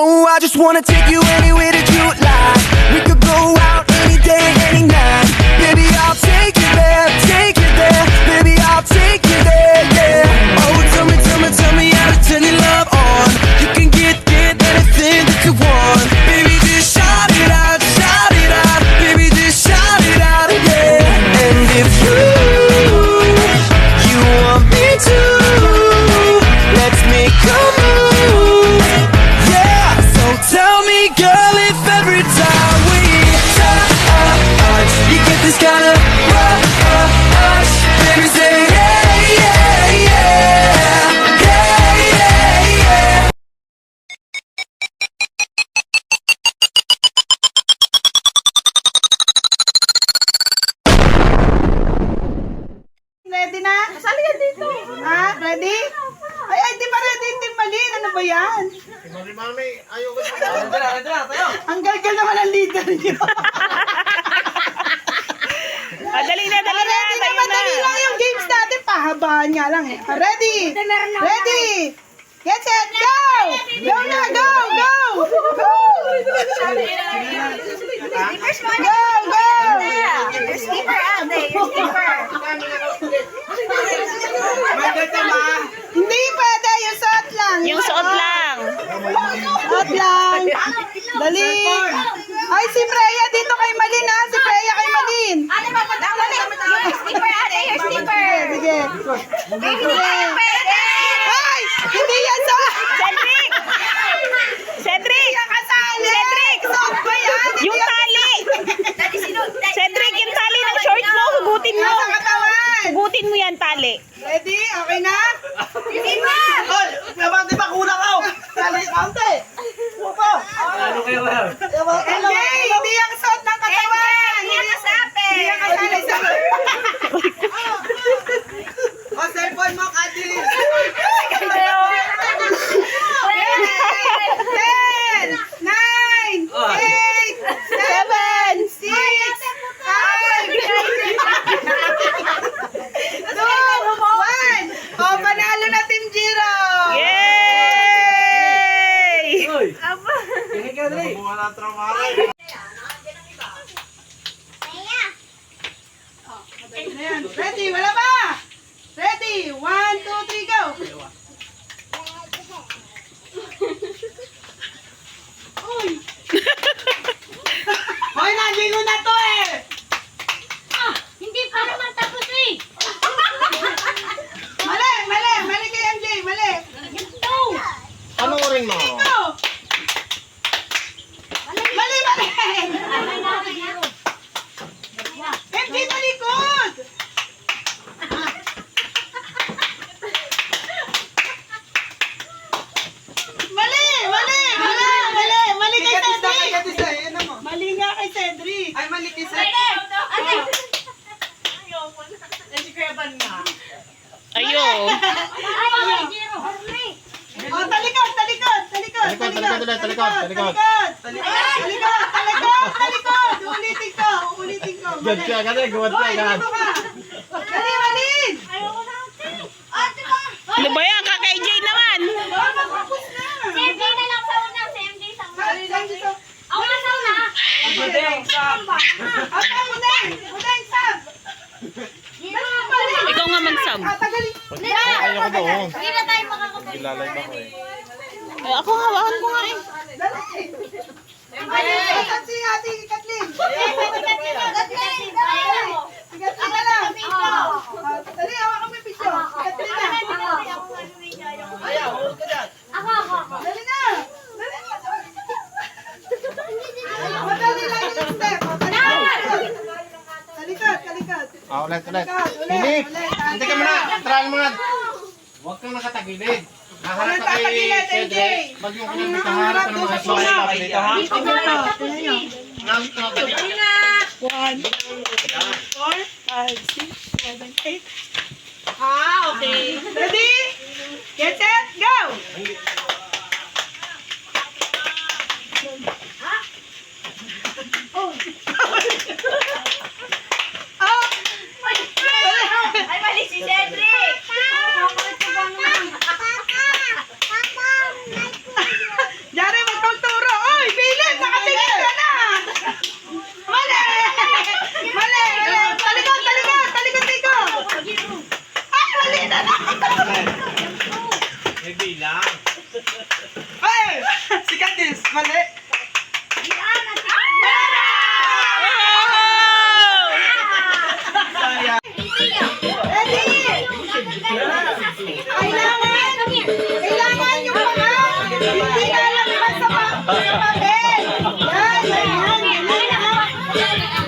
Oh, I just wanna take you anywhere that you like. We could go out any day, any night. Baby, I'll take you there, take you there. Baby, I'll take you there, yeah. Oh, tell me, tell me, tell me how to turn your love Mami, mami, ayaw ko Ang galgal naman ang leader niyo. Ah, dali na, dali na. ready na, Tayo na. madali lang yung games natin. Pahabaan nga lang eh. Ready? Ready? Get set, go! Go na, go, go! Go! Go, go! Hindi pwede, yung suot lang. Yung suot lang. Suot lang. Dali. Ay, si Freya dito kay Malin ha. Si Freya kay Malin. Sige, sige. Ay! Hindi yan sa... Cedric! Cedric! Kasali! Cedric! Suot ko yan! Hindi Yung yan tali! Cedric, yung tali ng short mo, hugutin mo. Nasa katawan. Hugutin mo yan, tali. Ready? Okay na? Hindi ba? Hoy, naman di ba kulang ako? Dali, kaunti. Opo. Ano kayo ba? Hindi, hindi yung suot ng katawan. Hindi yan kasali sa... O, cellphone mo, Kati. Ten, nine, eight, seven, six, five, two, one. O, panalo na Team Jiro. Yay! Bunga ng trabaho. Ayan. Ready? Wala ba? Ready? One, two, three, go. Uy! Hoy, nandito na to eh. Hindi pa naman tapos eh. Mali, mali, mali kay MJ, mali. Ito. Ano ring mo? Ito. Mali, mali. MJ, talikod. Mali, mali, mali, mali, mali kay Cedric. Ano mo? Mali nga kay Cedric. Ay, malitis Ate. Ate. Ayo. Ay, Jiro. Hurry. Oh, talikod, talikod, talikod, Talikod, talikod ulit, talikod, talikod. Talikod, talikod, talikod. Uulitin ko, uulitin ko. Gawad ka agad eh, gawad ka agad. Dali, Malin. Ayoko na ate. Ba? Ano ba yan? Kaka-AJ naman. Oh, magpapos na. Si MJ na lang sa una. Si MJ sa una. Dali lang dito. Ako na sa una. Ate, mudeng, mudeng, sab. Jiro. Ikaw nga mag-sub. Tatagalin. Ayoko doon. Hindi na tayo makakapag. Ilalay ba ko eh. Ay, ako hawakan ko nga eh. Dali. Ay, si Ate Kathleen. Ah, Dali, hawakan mo yung picture. Si Kathleen na. Ayaw, hulog ka dyan. Ako, ako. Dali na. Dali na. Madali lang yung step. Talikod, talikod. Ah, ulit, ulit. Ulit. hindi ka muna. Try mo na. Huwag kang nakatagilid. Naharap ka kay. Cedric. Nakaharap ka ng mga sa suway suna. ka dito ha. One, four, five, six, seven, eight. Ah, okay. Ready? Get set, go! Oh. oh! Ay, mali si Cedric. Jare, wag kang May bilang. Ay! Si Candice, mali. Sayang. Kailangan, kailangan yung mga hindi sa, pa- sa papel. Yan, yan, yan. Ready,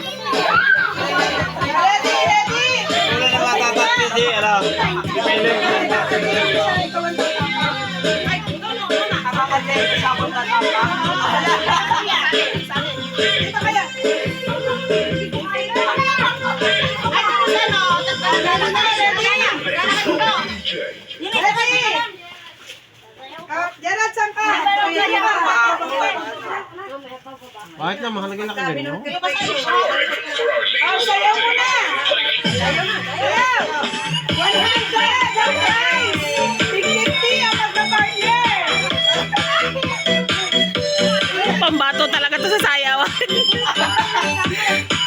Bakit na mahalaga na ka ganyan? Oh, sayaw mo na. Sayaw. 100. Ang prize. 50 ang magka-partner. Pambato talaga to sa sayawan.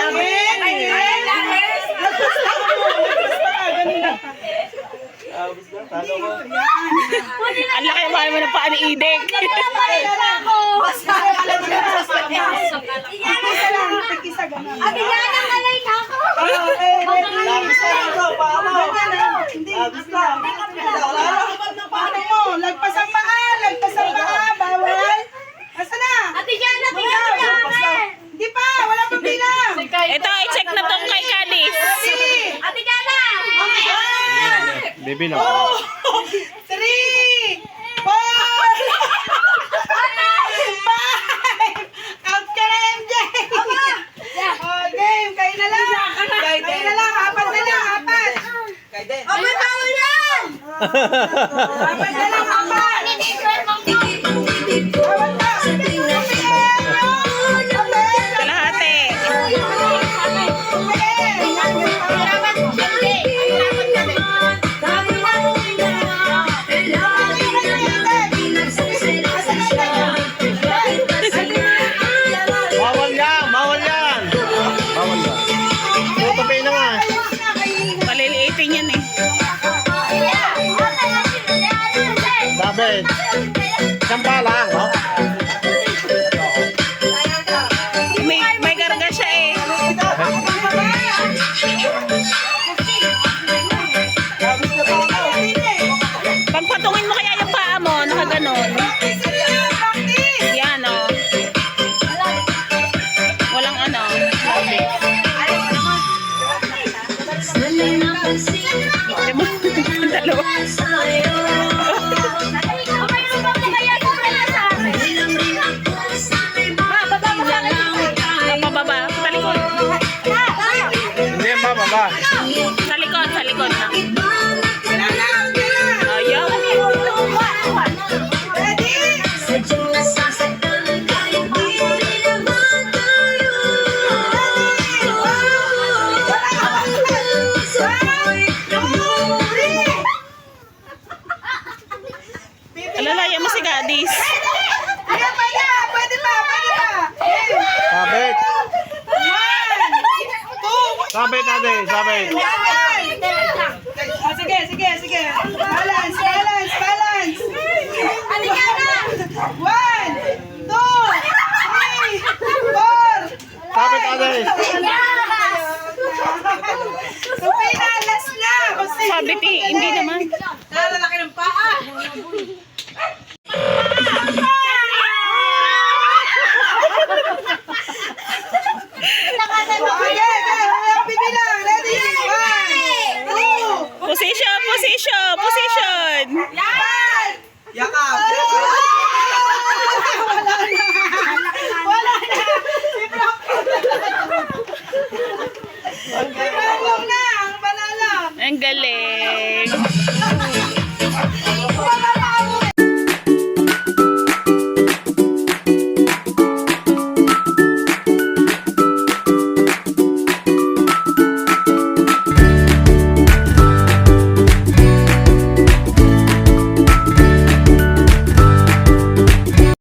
Na, ko. Ang laki naman mo ng paa ni Idek. Yana, malay na ako. Labis na ito, paa mo. Ah. Hindi. Labis na. Wala. Paano mo? Lagpas ang paa, lagpas ang paa, bawal. Asa na? Ate Yana, tingnan mo lang. Hindi pa, wala pang bilang. Ito, i-check na tong kay Kadis. Ready? Ate Yana. One, Baby lang. two, three, four, five. Out ka na, MJ. Oh, game. Kayo na lang. Kayo na lang. Apat na lang. Apat. Kay Den. Apat na lang. Sabi, sampa lang, no? Sabi hindi naman.